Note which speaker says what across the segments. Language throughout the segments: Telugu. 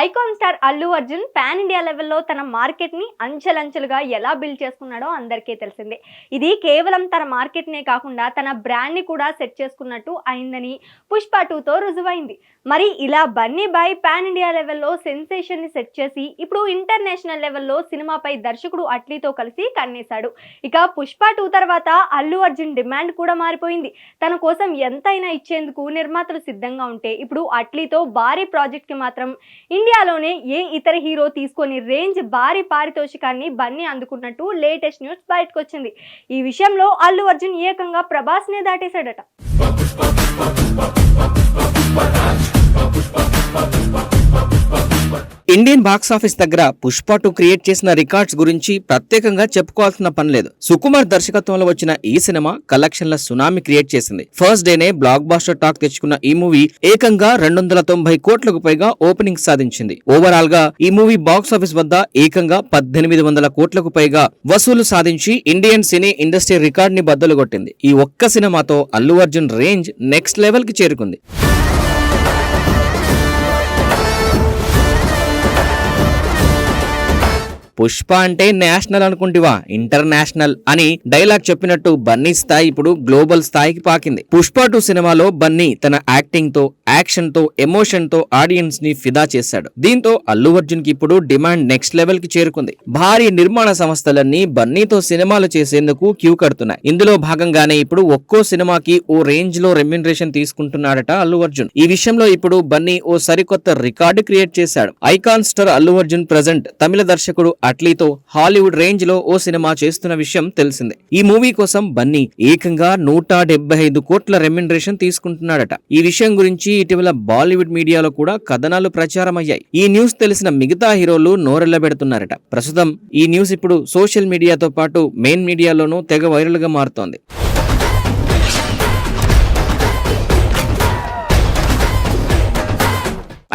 Speaker 1: Icon star Allu Arjun pan India లెవెల్లో తన మార్కెట్ని అంచెలంచెలుగా ఎలా బిల్డ్ చేసుకున్నాడో అందరికీ తెలిసిందే. ఇది కేవలం తన మార్కెట్నే కాకుండా తన బ్రాండ్ని కూడా సెట్ చేసుకున్నట్టు అయిందని పుష్ప టూతో రుజువైంది. మరి ఇలా బన్నీ బాయ్ పాన్ ఇండియా లెవెల్లో సెన్సేషన్ని సెట్ చేసి ఇప్పుడు ఇంటర్నేషనల్ లెవెల్లో సినిమాపై దర్శకుడు అట్లీతో కలిసి కన్నేశాడు. ఇక పుష్ప టూ తర్వాత అల్లు అర్జున్ డిమాండ్ కూడా మారిపోయింది. తన కోసం ఎంతైనా ఇచ్చేందుకు నిర్మాతలు సిద్ధంగా ఉంటే ఇప్పుడు అట్లీతో భారీ ప్రాజెక్ట్కి మాత్రం ఇండియాలోనే ఏ ఇతర హీరో తీసుకొని రేంజ్ భారీ పారితోషికాన్ని బన్నీ అందుకున్నట్టు లేటెస్ట్ న్యూస్ బయటకు వచ్చింది ఈ విషయంలో అల్లు అర్జున్ ఏకంగా ప్రభాస్నే దాటేశాడట.
Speaker 2: ఇండియన్ బాక్స్ ఆఫీస్ దగ్గర పుష్ప టూ క్రియేట్ చేసిన రికార్డ్స్ గురించి ప్రత్యేకంగా చెప్పుకోవాల్సిన పని లేదు. సుకుమార్ దర్శకత్వంలో వచ్చిన ఈ సినిమా కలెక్షన్ల సునామీ క్రియేట్ చేసింది. ఫస్ట్ డేనే బ్లాక్ బాస్టర్ టాక్ తెచ్చుకున్న ఈ మూవీ ఏకంగా రెండు వందల తొంభై కోట్లకు పైగా ఓపెనింగ్ సాధించింది. ఓవరాల్గా ఈ మూవీ బాక్స్ ఆఫీస్ వద్ద ఏకంగా పద్దెనిమిది వందల కోట్లకు పైగా వసూలు సాధించి ఇండియన్ సినీ ఇండస్ట్రీ రికార్డ్ని బద్దలు కొట్టింది. ఈ ఒక్క సినిమాతో అల్లు అర్జున్ రేంజ్ నెక్స్ట్ లెవెల్కి చేరుకుంది. పుష్ప అంటే నేషనల్ అనుకుంటివా? ఇంటర్నేషనల్ అని డైలాగ్ చెప్పినట్టు బన్నీ స్థాయి ఇప్పుడు గ్లోబల్ స్థాయికి పాకింది. పుష్ప టూ సినిమాలో బన్నీ తన యాక్టింగ్తో యాక్షన్తో ఎమోషన్తో ఆడియన్స్ని ఆడియన్స్ని ఫిదా చేశాడు. దీంతో అల్లు అర్జున్కి ఇప్పుడు డిమాండ్ నెక్స్ట్ లెవెల్కి చేరుకుంది. భారీ నిర్మాణ సంస్థలన్నీ బన్నీతో సినిమాలు చేసేందుకు క్యూ కడుతున్నాయి. ఇందులో భాగంగానే ఇప్పుడు ఒక్కో సినిమాకి ఓ రేంజ్లో రెమ్యునరేషన్ తీసుకుంటున్నాడట అల్లు అర్జున్. ఈ విషయంలో ఇప్పుడు బన్నీ ఓ సరికొత్త రికార్డు క్రియేట్ చేశాడు. Icon star Allu Arjun present తమిళ దర్శకుడు అట్లీతో హాలీవుడ్ రేంజ్లో ఓ సినిమా చేస్తున్న విషయం తెలిసిందే. ఈ మూవీ కోసం బన్నీ ఏకంగా నూట ఐదు కోట్ల రెమ్యునరేషన్ తీసుకుంటున్నాడట. ఈ విషయం గురించి ఇటీవల బాలీవుడ్ మీడియాలో కూడా కథనాలు ప్రచారమయ్యాయి. ఈ న్యూస్ తెలిసిన మిగతా హీరోలు నోరెళ్ళబెడుతున్నారట ప్రస్తుతం ఈ న్యూస్ ఇప్పుడు సోషల్ మీడియాతో పాటు మెయిన్ మీడియాలోనూ తెగ వైరల్గా మారుతోంది.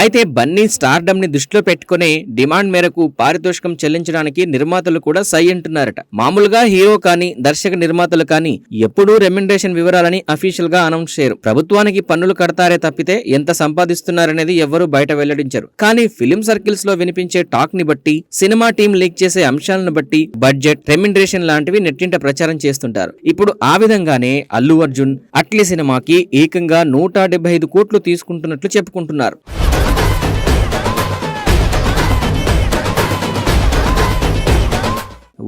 Speaker 2: అయితే బన్నీ స్టార్డమ్ని దృష్టిలో పెట్టుకునే డిమాండ్ మేరకు పారితోషికం చెల్లించడానికి నిర్మాతలు కూడా సై అంటున్నారట. మామూలుగా హీరో కానీ దర్శక నిర్మాతలు కానీ ఎప్పుడూ రెమ్యునరేషన్ వివరాలని అఫీషియల్గా అనౌన్స్ చేయరు. ప్రభుత్వానికి పన్నులు కడతారే తప్పితే ఎంత సంపాదిస్తున్నారనేది ఎవరూ బయట వెల్లడించరు. కానీ ఫిలిం సర్కిల్స్లో వినిపించే టాక్ని బట్టి సినిమా టీం లీక్ చేసే అంశాలను బట్టి బడ్జెట్ రెమ్యునరేషన్ లాంటివి నెట్టింట ప్రచారం చేస్తుంటారు. ఇప్పుడు ఆ విధంగానే అల్లు అర్జున్ అట్లీ సినిమాకి ఏకంగా నూట డెబ్బై ఐదు కోట్లు తీసుకుంటున్నట్లు చెప్పుకుంటున్నారు.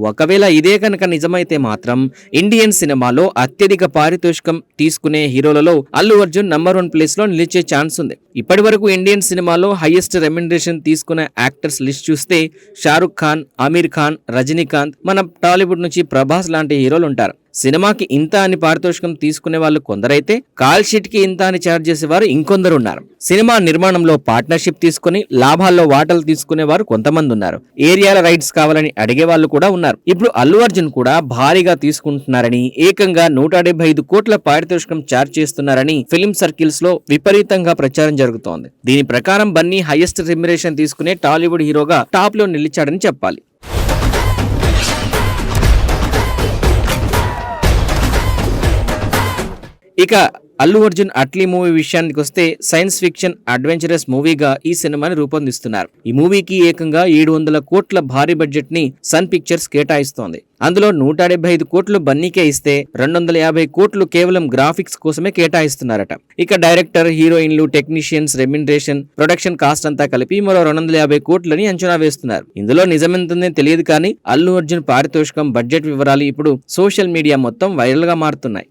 Speaker 2: ఒకవేళ ఇదే కనుక నిజమైతే మాత్రం ఇండియన్ సినిమాలో అత్యధిక పారితోషికం తీసుకునే హీరోలలో అల్లు అర్జున్ నంబర్ వన్ ప్లేస్లో నిలిచే ఛాన్స్ ఉంది. ఇప్పటి వరకు ఇండియన్ సినిమాలో హైయెస్ట్ రెమ్యునరేషన్ తీసుకునే యాక్టర్స్ లిస్ట్ చూస్తే షారుఖ్ ఖాన్ అమీర్ ఖాన్ రజనీకాంత్ మన టాలీవుడ్ నుంచి ప్రభాస్ లాంటి హీరోలు ఉంటారు. సినిమాకి ఇంత అని పారితోషికం తీసుకునే వాళ్ళు కొందరైతే కాల్ షీట్కి ఇంత అని ఛార్జ్ చేసేవారు ఇంకొందరు ఉన్నారు సినిమా నిర్మాణంలో పార్ట్నర్షిప్ తీసుకుని లాభాల్లో వాటలు తీసుకునేవారు కొంతమంది ఉన్నారు. ఏరియాల రైట్స్ కావాలని అడిగే వాళ్ళు కూడా ఉన్నారు. ఇప్పుడు అల్లు అర్జున్ కూడా భారీగా తీసుకుంటున్నారని ఏకంగా నూట డెబ్బై ఐదు కోట్ల పారితోషికం ఛార్జ్ చేస్తున్నారని ఫిలిం సర్కిల్స్లో విపరీతంగా ప్రచారం జరుగుతోంది. దీని ప్రకారం బన్నీ హైయెస్ట్ రెమ్యురేషన్ తీసుకునే టాలీవుడ్ హీరోగా టాప్లో నిలిచాడని చెప్పాలి. ఇక అల్లు అర్జున్ అట్లీ మూవీ విషయానికి వస్తే సైన్స్ ఫిక్షన్ అడ్వెంచరస్ మూవీగా ఈ సినిమాని రూపొందిస్తున్నారు. ఈ మూవీకి ఏకంగా ఏడు వందల కోట్ల భారీ బడ్జెట్ని సన్ పిక్చర్స్ కేటాయిస్తోంది. అందులో నూట డెబ్బై ఐదు కోట్లు బన్నీకే ఇస్తే రెండు వందల యాభై కోట్లు కేవలం గ్రాఫిక్స్ కోసమే కేటాయిస్తున్నారట. ఇక డైరెక్టర్ హీరోయిన్లు టెక్నీషియన్స్ రెమ్యునరేషన్ ప్రొడక్షన్ కాస్ట్ అంతా కలిపి మరో రెండు వందల యాభై కోట్లని అంచనా వేస్తున్నారు. ఇందులో నిజమెంతుందే తెలియదు కానీ అల్లు అర్జున్ పారితోషికం బడ్జెట్ వివరాలు ఇప్పుడు సోషల్ మీడియా మొత్తం వైరల్గా మారుతున్నాయి.